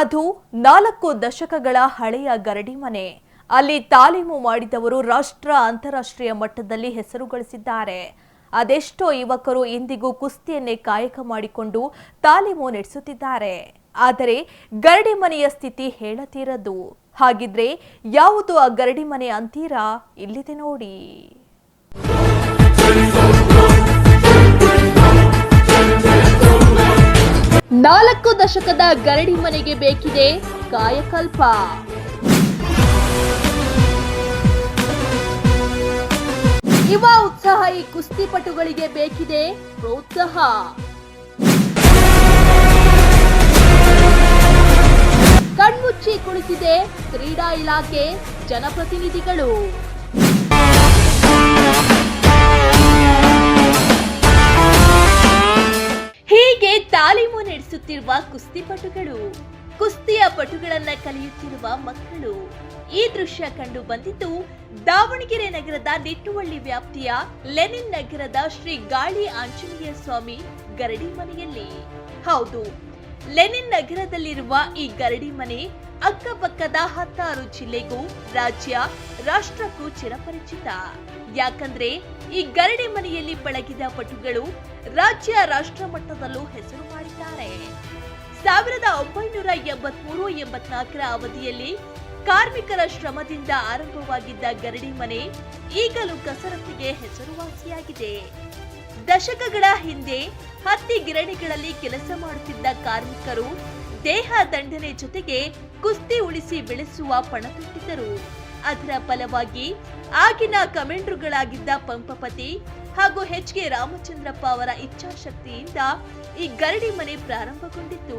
ಅದು ನಾಲ್ಕು ದಶಕಗಳ ಹಳೆಯ ಗರಡಿ ಮನೆ. ಅಲ್ಲಿ ತಾಲೀಮು ಮಾಡಿದವರು ರಾಷ್ಟ್ರ ಅಂತಾರಾಷ್ಟ್ರೀಯ ಮಟ್ಟದಲ್ಲಿ ಹೆಸರು ಗಳಿಸಿದ್ದಾರೆ ಅದೆಷ್ಟೋ ಯುವಕರು ಇಂದಿಗೂ ಕುಸ್ತಿಯನ್ನೇ ಕಾಯಕ ಮಾಡಿಕೊಂಡು ತಾಲೀಮು ನಡೆಸುತ್ತಿದ್ದಾರೆ. ಆದರೆ ಗರಡಿ ಮನೆಯ ಸ್ಥಿತಿ ಹೇಳತೀರದು. ಹಾಗಿದ್ರೆ ಯಾವುದು ಆ ಗರಡಿ ಮನೆ ಅಂತೀರಾ? ಇಲ್ಲಿದೆ ನೋಡಿ. ನಾಲ್ಕು ದಶಕದ ಗರಡಿ ಮನೆಗೆ ಬೇಕಿದೆ ಕಾಯಕಲ್ಪ. ಯುವ ಈ ಕುಸ್ತಿಪಟುಗಳಿಗೆ ಬೇಕಿದೆ ಪ್ರೋತ್ಸಾಹ. ಕಣ್ಮುಚ್ಚಿ ಕುಳಿತಿದೆ ಕ್ರೀಡಾ ಇಲಾಖೆ ಜನಪ್ರತಿನಿಧಿಗಳು. ನಡೆಸುತ್ತಿರುವ ಕುಸ್ತಿಪಟುಗಳು ಕುಸ್ತಿಯ ಪಟುಗಳನ್ನ ಕಲಿಯುತ್ತಿರುವ ಮಕ್ಕಳು. ಈ ದೃಶ್ಯ ಕಂಡು ಬಂದಿದ್ದು ದಾವಣಗೆರೆ ನಗರದ ನಿಟ್ಟುವಳ್ಳಿ ವ್ಯಾಪ್ತಿಯ ಲೆನಿನ್ ನಗರದ ಶ್ರೀ ಗಾಳಿ ಆಂಜನೇಯ ಸ್ವಾಮಿ ಗರಡಿ ಮನೆಯಲ್ಲಿ. ಹೌದು, ಲೆನಿನ್ ನಗರದಲ್ಲಿರುವ ಈ ಗರಡಿ ಮನೆ ಅಕ್ಕಪಕ್ಕದ ಹತ್ತಾರು ಜಿಲ್ಲೆಗೂ ರಾಜ್ಯ, ರಾಷ್ಟ್ರಕ್ಕೂ ಚಿರಪರಿಚಿತ. ಯಾಕಂದ್ರೆ ಈ ಗರಡಿ ಮನೆಯಲ್ಲಿ ಪಳಗಿದ ಪಟುಗಳು ರಾಜ್ಯ ರಾಷ್ಟ್ರ ಮಟ್ಟದಲ್ಲೂ ಹೆಸರು ಮಾಡಿದ್ದಾರೆ. ಸಾವಿರದ ಒಂಬೈನೂರ ಎಂಬತ್ಮೂರು ಎಂಬತ್ನಾಲ್ಕರ ಅವಧಿಯಲ್ಲಿ ಕಾರ್ಮಿಕರ ಶ್ರಮದಿಂದ ಆರಂಭವಾಗಿದ್ದ ಗರಡಿ ಮನೆ ಈಗಲೂ ಕಸರತ್ತಿಗೆ ಹೆಸರುವಾಸಿಯಾಗಿದೆ. ದಶಕಗಳ ಹಿಂದೆ ಹತ್ತಿ ಗಿರಣಿಗಳಲ್ಲಿ ಕೆಲಸ ಮಾಡುತ್ತಿದ್ದ ಕಾರ್ಮಿಕರು ದೇಹ ದಂಡನೆ ಜೊತೆಗೆ ಕುಸ್ತಿ ಉಳಿಸಿ ಬೆಳೆಸುವ ಪಣತೊಟ್ಟಿದ್ದರು. ಅದರ ಫಲವಾಗಿ ಆಗಿನ ಕಮೆಂಡ್ರುಗಳಾಗಿದ್ದ ಪಂಪಪತಿ ಹಾಗೂ ಹೆಚ್ ಕೆ ರಾಮಚಂದ್ರಪ್ಪ ಅವರ ಇಚ್ಛಾಶಕ್ತಿಯಿಂದ ಈ ಗರಡಿ ಮನೆ ಪ್ರಾರಂಭಗೊಂಡಿತ್ತು.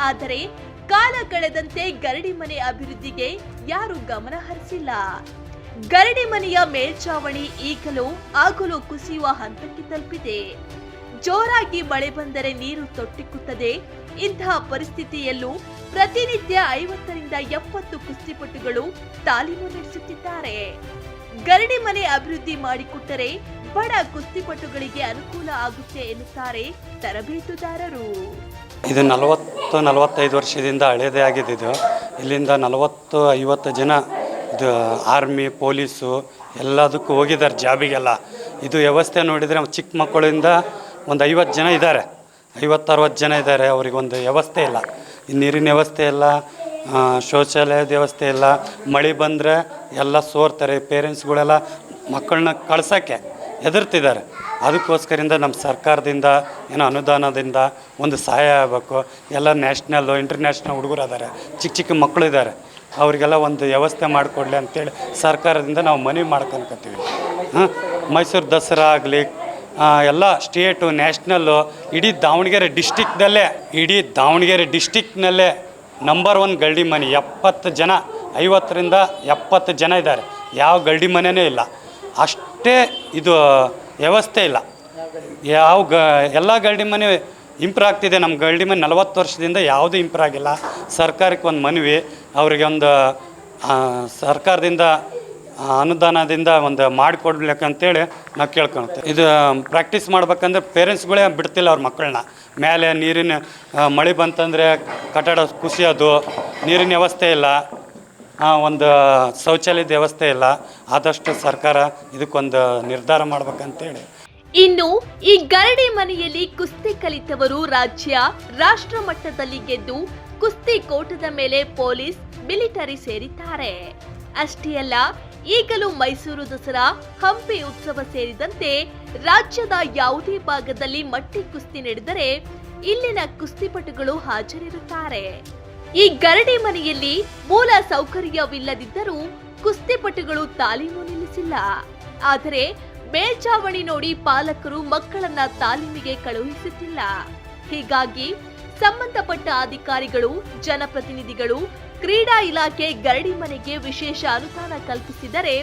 ಆದರೆ ಕಾಲ ಕಳೆದಂತೆ ಗರಡಿ ಮನೆ ಅಭಿವೃದ್ಧಿಗೆ ಯಾರು ಗಮನ ಹರಿಸಿಲ್ಲ. ಗರಡಿ ಮನೆಯ ಮೇಲ್ಚಾವಣಿ ಈಗಲೂ ಆಗಲೂ ಕುಸಿಯುವ ಹಂತಕ್ಕೆ ತಲುಪಿದೆ. ಜೋರಾಗಿ ಮಳೆ ಬಂದರೆ ನೀರು ತೊಟ್ಟಿಕ್ಕುತ್ತದೆ ಇಂತಹ ಪರಿಸ್ಥಿತಿಯಲ್ಲೂ ಪ್ರತಿನಿತ್ಯ ಐವತ್ತರಿಂದ ಎಪ್ಪತ್ತು ಕುಸ್ತಿಪಟುಗಳು ತಾಲೀಮು ನಡೆಸುತ್ತಿದ್ದಾರೆ. ಗರಡಿ ಮನೆ ಅಭಿವೃದ್ಧಿ ಮಾಡಿಕೊಟ್ಟರೆ ಬಡ ಕುಸ್ತಿಪಟುಗಳಿಗೆ ಅನುಕೂಲ ಆಗುತ್ತೆ ಎನ್ನುತ್ತಾರೆ ತರಬೇತುದಾರರು. ಇದು ನಲವತ್ತು, ನಲವತ್ತೈದು ವರ್ಷದಿಂದ ಹಳೇದೇ ಆಗಿದೆ ಇದು. ಇಲ್ಲಿಂದ ನಲವತ್ತು, ಐವತ್ತು ಜನ ಇದು ಆರ್ಮಿ, ಪೊಲೀಸು ಎಲ್ಲದಕ್ಕೂ ಹೋಗಿದ್ದಾರೆ ಜಾಬಿಗೆಲ್ಲ. ಇದು ವ್ಯವಸ್ಥೆ ನೋಡಿದರೆ ಚಿಕ್ಕ ಮಕ್ಕಳಿಂದ ಒಂದು ಐವತ್ತು ಜನ ಇದ್ದಾರೆ. ಐವತ್ತು ಅರವತ್ತು ಜನ ಇದ್ದಾರೆ. ಅವ್ರಿಗೊಂದು ವ್ಯವಸ್ಥೆ ಇಲ್ಲ. ನೀರಿನ ವ್ಯವಸ್ಥೆ ಇಲ್ಲ ಶೌಚಾಲಯದ ವ್ಯವಸ್ಥೆ ಇಲ್ಲ. ಮಳೆ ಬಂದರೆ ಎಲ್ಲ ಸೋರ್ತಾರೆ. ಪೇರೆಂಟ್ಸ್ಗಳೆಲ್ಲ ಮಕ್ಕಳನ್ನ ಕಳ್ಸೋಕ್ಕೆ ಹೆದರ್ತಿದ್ದಾರೆ. ಅದಕ್ಕೋಸ್ಕರಿಂದ ನಮ್ಮ ಸರ್ಕಾರದಿಂದ ಏನೋ ಅನುದಾನದಿಂದ ಒಂದು ಸಹಾಯ ಆಗಬೇಕು. ಎಲ್ಲ ನ್ಯಾಷನಲ್ಲು, ಇಂಟರ್ನ್ಯಾಷನಲ್ ಹುಡುಗರು ಅದಾರೆ ಚಿಕ್ಕ ಚಿಕ್ಕ ಮಕ್ಕಳು ಇದ್ದಾರೆ. ಅವರಿಗೆಲ್ಲ ಒಂದು ವ್ಯವಸ್ಥೆ ಮಾಡಿಕೊಡ್ಲಿ ಅಂತೇಳಿ ಸರ್ಕಾರದಿಂದ ನಾವು ಮನವಿ ಮಾಡ್ಕೊಳ್ಕತ್ತೀವಿ. ಹಾಂ? ಮೈಸೂರು ದಸರಾ ಆಗಲಿ ಎಲ್ಲ ಸ್ಟೇಟು ನ್ಯಾಷನಲ್ಲು ಇಡೀ ದಾವಣಗೆರೆ ಡಿಸ್ಟಿಕ್ನಲ್ಲೇ ಇಡೀ ದಾವಣಗೆರೆ ಡಿಸ್ಟಿಕ್ನಲ್ಲೇ ನಂಬರ್ ಒನ್ ಗಲ್ಡಿ ಮನೆ. ಎಪ್ಪತ್ತು ಜನ, ಐವತ್ತರಿಂದ ಎಪ್ಪತ್ತು ಜನ ಇದ್ದಾರೆ. ಯಾವ ಗಲ್ಡಿ ಮನೆಯೇ ಇಲ್ಲ. ಅಷ್ಟೇ ಇದು, ವ್ಯವಸ್ಥೆ ಇಲ್ಲ. ಯಾವ ಗ, ಎಲ್ಲ ಗಲ್ಡಿ ಮನೆ ಇಂಪ್ರೂವ್ ಆಗ್ತಿದೆ. ನಮ್ಮ ಗಲ್ಡಿ ಮನೆ ನಲವತ್ತು ವರ್ಷದಿಂದ ಯಾವುದೂ ಇಂಪ್ರೂವ್ ಆಗಿಲ್ಲ. ಸರ್ಕಾರಕ್ಕೆ ಒಂದು ಮನವಿ, ಅವರಿಗೆ ಒಂದು ಸರ್ಕಾರದಿಂದ ಅನುದಾನದಿಂದ ಒಂದು ಮಾಡಿಕೊಡ್ಬೇಕಂತೇಳಿ ನಾವು ಕೇಳ್ಕೊಳ್ತೇವೆ. ಇದು ಪ್ರಾಕ್ಟೀಸ್ ಮಾಡ್ಬೇಕಂದ್ರೆ ಪೇರೆಂಟ್ಸ್ಗಳೇ ಬಿಡ್ತಿಲ್ಲ ಅವ್ರ ಮಕ್ಕಳನ್ನ ಮೇಲೆ ನೀರಿನ ಮಳೆ ಬಂತಂದರೆ ಕಟ್ಟಡ ಕುಸಿಯೋದು, ನೀರಿನ ವ್ಯವಸ್ಥೆ ಇಲ್ಲ ಒಂದು ಶೌಚಾಲಯದ ವ್ಯವಸ್ಥೆ ಇಲ್ಲ, ಆದಷ್ಟು ಸರ್ಕಾರ ಇದಕ್ಕೊಂದು ನಿರ್ಧಾರ ಮಾಡ್ಬೇಕಂತೇಳಿ. ಇನ್ನು ಈ ಗರಡಿ ಮನೆಯಲ್ಲಿ ಕುಸ್ತಿ ಕಲಿತವರು ರಾಜ್ಯ, ರಾಷ್ಟ್ರ ಮಟ್ಟದಲ್ಲಿ ಗೆದ್ದು ಕುಸ್ತಿ ಕೋಟದ ಮೇಲೆ ಪೊಲೀಸ್, ಮಿಲಿಟರಿ ಸೇರಿದ್ದಾರೆ. ಅಷ್ಟೇ ಅಲ್ಲ ಈಗಲೂ ಮೈಸೂರು ದಸರಾ, ಹಂಪಿ ಉತ್ಸವ ಸೇರಿದಂತೆ ರಾಜ್ಯದ ಯಾವುದೇ ಭಾಗದಲ್ಲಿ ಮಟ್ಟಿ ಕುಸ್ತಿ ನಡೆದರೆ ಇಲ್ಲಿನ ಕುಸ್ತಿಪಟುಗಳು ಹಾಜರಿರುತ್ತಾರೆ. ಈ ಗರಡಿ ಮನೆಯಲ್ಲಿ ಮೂಲ ಸೌಕರ್ಯವಿಲ್ಲದಿದ್ದರೂ ಕುಸ್ತಿಪಟುಗಳು ತಾಲೀಮು ನಿಲ್ಲಿಸಿಲ್ಲ. ಆದರೆ ಮೇಲ್ಚಾವಣಿ ನೋಡಿ ಪಾಲಕರು ಮಕ್ಕಳನ್ನ ತಾಲೀಮಿಗೆ ಕಳುಹಿಸುತ್ತಿಲ್ಲ. ಹೀಗಾಗಿ ಸಂಬಂಧಪಟ್ಟ ಅಧಿಕಾರಿಗಳು, ಜನಪ್ರತಿನಿಧಿಗಳು, ಕ್ರೀಡಾ ಇಲಾಖೆ ಗರಡಿ ಮನೆಗೆ ವಿಶೇಷ ಅನುದಾನ ಕಲ್ಪಿಸಿದರೆ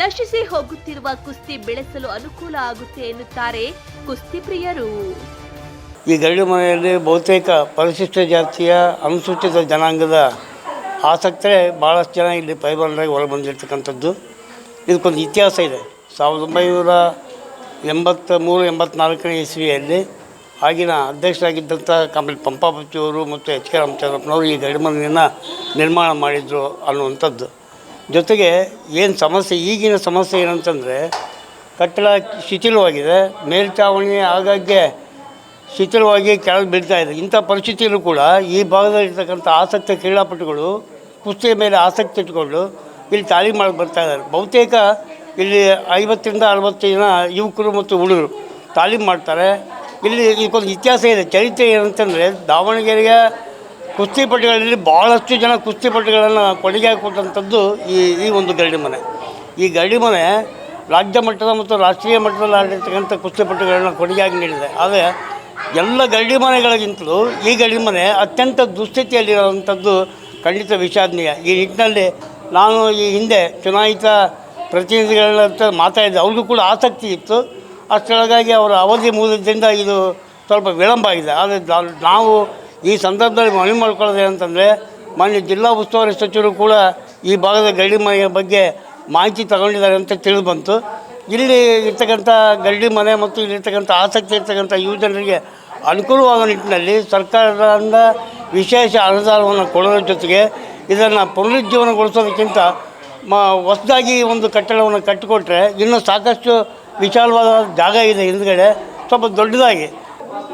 ನಶಿಸಿ ಹೋಗುತ್ತಿರುವ ಕುಸ್ತಿ ಬೆಳೆಸಲು ಅನುಕೂಲ ಆಗುತ್ತೆ ಎನ್ನುತ್ತಾರೆ ಕುಸ್ತಿ ಪ್ರಿಯರು. ಈ ಗರಡಿ ಮನೆಯಲ್ಲಿ ಬಹುತೇಕ ಪರಿಶಿಷ್ಟ ಜಾತಿಯ ಅನುಸೂಚಿತ ಜನಾಂಗದ ಆಸಕ್ತರೇ ಭಾಳಷ್ಟು ಜನ ಇಲ್ಲಿ ಪೈಬಂದಾಗಿ ಒಳಬಂದಿರ್ತಕ್ಕಂಥದ್ದು ಇದಕ್ಕೊಂದು ಇತಿಹಾಸ ಇದೆ. ಸಾವಿರದ ಒಂಬೈನೂರ ಎಂಬತ್ತ ಮೂರು ಎಂಬತ್ನಾಲ್ಕನೇ ಇಸ್ವಿಯಲ್ಲಿ ಆಗಿನ ಅಧ್ಯಕ್ಷರಾಗಿದ್ದಂಥ ಪಂಪಾ ಪಂಪಾಪತಿಯವರು ಮತ್ತು ಎಚ್ ಕೆ ರಾಮಚಂದ್ರಪ್ಪನವರು ಈ ಗಡಿ ಮನೆಯನ್ನು ನಿರ್ಮಾಣ ಮಾಡಿದರು ಅನ್ನುವಂಥದ್ದು. ಜೊತೆಗೆ ಏನು ಸಮಸ್ಯೆ, ಈಗಿನ ಸಮಸ್ಯೆ ಏನಂತಂದರೆ, ಕಟ್ಟಡ ಶಿಥಿಲವಾಗಿದೆ ಮೇಲ್ಛಾವಣಿ ಆಗಾಗ್ಗೆ ಶಿಥಿಲವಾಗಿ ಕೆಳಗೆ ಬೀಳ್ತಾ ಇದೆ. ಇಂಥ ಪರಿಸ್ಥಿತಿಯಲ್ಲೂ ಕೂಡ ಈ ಭಾಗದಲ್ಲಿರ್ತಕ್ಕಂಥ ಆಸಕ್ತ ಕ್ರೀಡಾಪಟುಗಳು ಕುಸ್ತಿಯ ಮೇಲೆ ಆಸಕ್ತಿ ಇಟ್ಕೊಂಡು ಇಲ್ಲಿ ತಾಲೀಮು ಮಾಡಿ ಬರ್ತಾ ಇದ್ದಾರೆ. ಬಹುತೇಕ ಇಲ್ಲಿ ಐವತ್ತರಿಂದ ಅರವತ್ತು ಜನ ಯುವಕರು ಮತ್ತು ಹುಡುಗರು ತಾಲೀಮು ಮಾಡ್ತಾರೆ. ಇಲ್ಲಿ ಇದಕ್ಕೊಂದು ಇತಿಹಾಸ ಇದೆ. ಚರಿತ್ರೆ ಏನಂತಂದರೆ ದಾವಣಗೆರೆಯ ಕುಸ್ತಿಪಟುಗಳಲ್ಲಿ ಭಾಳಷ್ಟು ಜನ ಕುಸ್ತಿಪಟುಗಳನ್ನು ಕೊಡುಗೆ ಕೊಟ್ಟಂಥದ್ದು ಈ ಈ ಒಂದು ಗರಡಿ ಮನೆ. ಈ ಗರಡಿ ಮನೆ ರಾಜ್ಯ ಮಟ್ಟದ ಮತ್ತು ರಾಷ್ಟ್ರೀಯ ಮಟ್ಟದಲ್ಲಿ ಆಡಿರ್ತಕ್ಕಂಥ ಕುಸ್ತಿಪಟುಗಳನ್ನ ಕೊಡುಗೆಯಾಗಿ ನೀಡಿದೆ. ಆದರೆ ಎಲ್ಲ ಗರಡಿ ಮನೆಗಳಿಗಿಂತಲೂ ಈ ಗರಡಿ ಮನೆ ಅತ್ಯಂತ ದುಸ್ಥಿತಿಯಲ್ಲಿರುವಂಥದ್ದು ಖಂಡಿತ ವಿಷಾದನೀಯ. ಈ ನಿಟ್ಟಿನಲ್ಲಿ ನಾನು ಈ ಹಿಂದೆ ಚುನಾಯಿತ ಪ್ರತಿನಿಧಿಗಳ ಮಾತಾಡಿದ್ದೆ. ಅವ್ರಿಗೂ ಕೂಡ ಆಸಕ್ತಿ ಇತ್ತು. ಅಷ್ಟರೊಳಗಾಗಿ ಅವರ ಅವಧಿ ಮುಗಿದ್ರಿಂದ ಇದು ಸ್ವಲ್ಪ ವಿಳಂಬ ಆಗಿದೆ. ಆದರೆ ನಾವು ಈ ಸಂದರ್ಭದಲ್ಲಿ ಮನವಿ ಮಾಡ್ಕೊಳ್ಳೋದು ಅಂತಂದರೆ, ಮಾನ್ಯ ಜಿಲ್ಲಾ ಉಸ್ತುವಾರಿ ಸಚಿವರು ಕೂಡ ಈ ಭಾಗದ ಗರಡಿ ಮನೆಯ ಬಗ್ಗೆ ಮಾಹಿತಿ ತಗೊಂಡಿದ್ದಾರೆ ಅಂತ ತಿಳಿದು ಬಂತು ಇಲ್ಲಿ ಇರ್ತಕ್ಕಂಥ ಗರಡಿ ಮನೆ ಮತ್ತು ಇಲ್ಲಿರ್ತಕ್ಕಂಥ ಆಸಕ್ತಿ ಇರ್ತಕ್ಕಂಥ ಯುವ ಜನರಿಗೆ ಅನುಕೂಲವಾದ ನಿಟ್ಟಿನಲ್ಲಿ ಸರ್ಕಾರದಿಂದ ವಿಶೇಷ ಅನುದಾನವನ್ನು ಕೊಡೋದ್ರ ಜೊತೆಗೆ ಇದನ್ನು ಪುನರುಜ್ಜೀವನಗೊಳಿಸೋದಕ್ಕಿಂತ ಮ, ಹೊಸದಾಗಿ ಒಂದು ಕಟ್ಟಡವನ್ನು ಕಟ್ಟಿಕೊಟ್ರೆ ಇನ್ನೂ ಸಾಕಷ್ಟು ವಿಶಾಲವಾದ ಜಾಗ ಇದೆ ಹಿಂದ್ಗಡೆ, ಸ್ವಲ್ಪ ದೊಡ್ಡದಾಗಿ.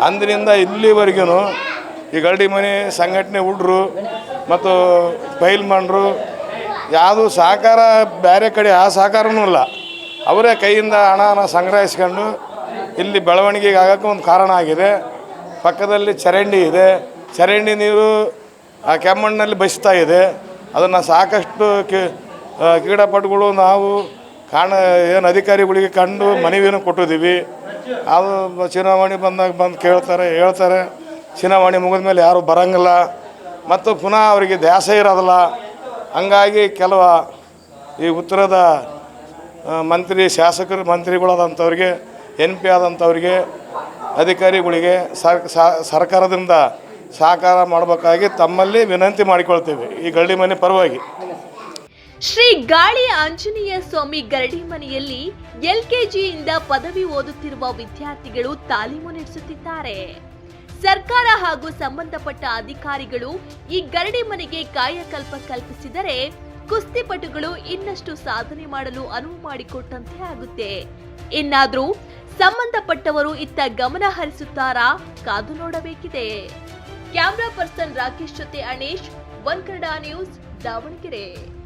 ಅಂದಿನಿಂದ ಇಲ್ಲಿವರೆಗೂ ಈ ಗರಡಿ ಮನೆ ಸಂಘಟನೆ ಹುಡ್ರು ಮತ್ತು ಪೈಲ್ಮಾನ್ರು ಯಾವುದು ಸಹಕಾರ ಬೇರೆ ಕಡೆ ಆ ಸಹಕಾರನೂ ಇಲ್ಲ. ಅವರೇ ಕೈಯಿಂದ ಹಣನ ಸಂಗ್ರಹಿಸ್ಕೊಂಡು ಇಲ್ಲಿ ಬೆಳವಣಿಗೆಗೆ ಆಗೋಕ್ಕೆ ಒಂದು ಕಾರಣ ಆಗಿದೆ. ಪಕ್ಕದಲ್ಲಿ ಚರಂಡಿ ಇದೆ. ಚರಂಡಿ ನೀರು ಆ ಕೆಮ್ಮಣ್ಣಲ್ಲಿ ಬಸಿತಾ ಇದೆ. ಅದನ್ನು ಸಾಕಷ್ಟು ಕ್ರೀಡಾಪಟುಗಳು ನಾವು ಕಾಣ ಏನು ಅಧಿಕಾರಿಗಳಿಗೆ ಕಂಡು ಮನವಿಯನ್ನು ಕೊಟ್ಟಿದ್ದೀವಿ. ಅದು ಚುನಾವಣೆ ಬಂದಾಗ ಬಂದು ಕೇಳ್ತಾರೆ, ಹೇಳ್ತಾರೆ. ಚುನಾವಣೆ ಮುಗಿದ ಮೇಲೆ ಯಾರು ಬರಂಗಿಲ್ಲ. ಮತ್ತು ಪುನಃ ಅವರಿಗೆ ದ್ಯಾಸ ಇರೋದಿಲ್ಲ. ಹಂಗಾಗಿ ಕೆಲವು ಈ ಉತ್ತರದ ಮಂತ್ರಿ, ಶಾಸಕರು, ಮಂತ್ರಿಗಳಾದಂಥವ್ರಿಗೆ, ಎನ್ ಪಿ ಆದಂಥವ್ರಿಗೆ, ಅಧಿಕಾರಿಗಳಿಗೆ ಸರ್ಕಾರದಿಂದ ಸಹಕಾರ ಮಾಡಬೇಕಾಗಿ ತಮ್ಮಲ್ಲಿ ವಿನಂತಿ ಮಾಡಿಕೊಳ್ತೇವೆ. ಈ ಗಳ್ಳಿ ಮನೆ ಪರವಾಗಿ. ಶ್ರೀ ಗಾಳಿ ಆಂಜನೇಯ ಸ್ವಾಮಿ ಗರಡಿ ಮನೆಯಲ್ಲಿ ಎಲ್ಕೆಜಿಯಿಂದ ಪದವಿ ಓದುತ್ತಿರುವ ವಿದ್ಯಾರ್ಥಿಗಳು ತಾಲೀಮು ನಡೆಸುತ್ತಿದ್ದಾರೆ. ಸರ್ಕಾರ ಹಾಗೂ ಸಂಬಂಧಪಟ್ಟ ಅಧಿಕಾರಿಗಳು ಈ ಗರಡಿ ಮನೆಗೆ ಕಾಯಕಲ್ಪ ಕಲ್ಪಿಸಿದರೆ ಕುಸ್ತಿಪಟುಗಳು ಇನ್ನಷ್ಟು ಸಾಧನೆ ಮಾಡಲು ಅನುವು ಮಾಡಿಕೊಟ್ಟಂತೆ ಆಗುತ್ತೆ. ಇನ್ನಾದರೂ ಸಂಬಂಧಪಟ್ಟವರು ಇತ್ತ ಗಮನ ಹರಿಸುತ್ತಾರಾ? ಕಾದು ನೋಡಬೇಕಿದೆ. ಕ್ಯಾಮ್ರಾ ಪರ್ಸನ್ ರಾಕೇಶ್ ಜೊತೆ ಅಣೇಶ್, ಒನ್ ಕನ್ನಡ ನ್ಯೂಸ್, ದಾವಣಗೆರೆ.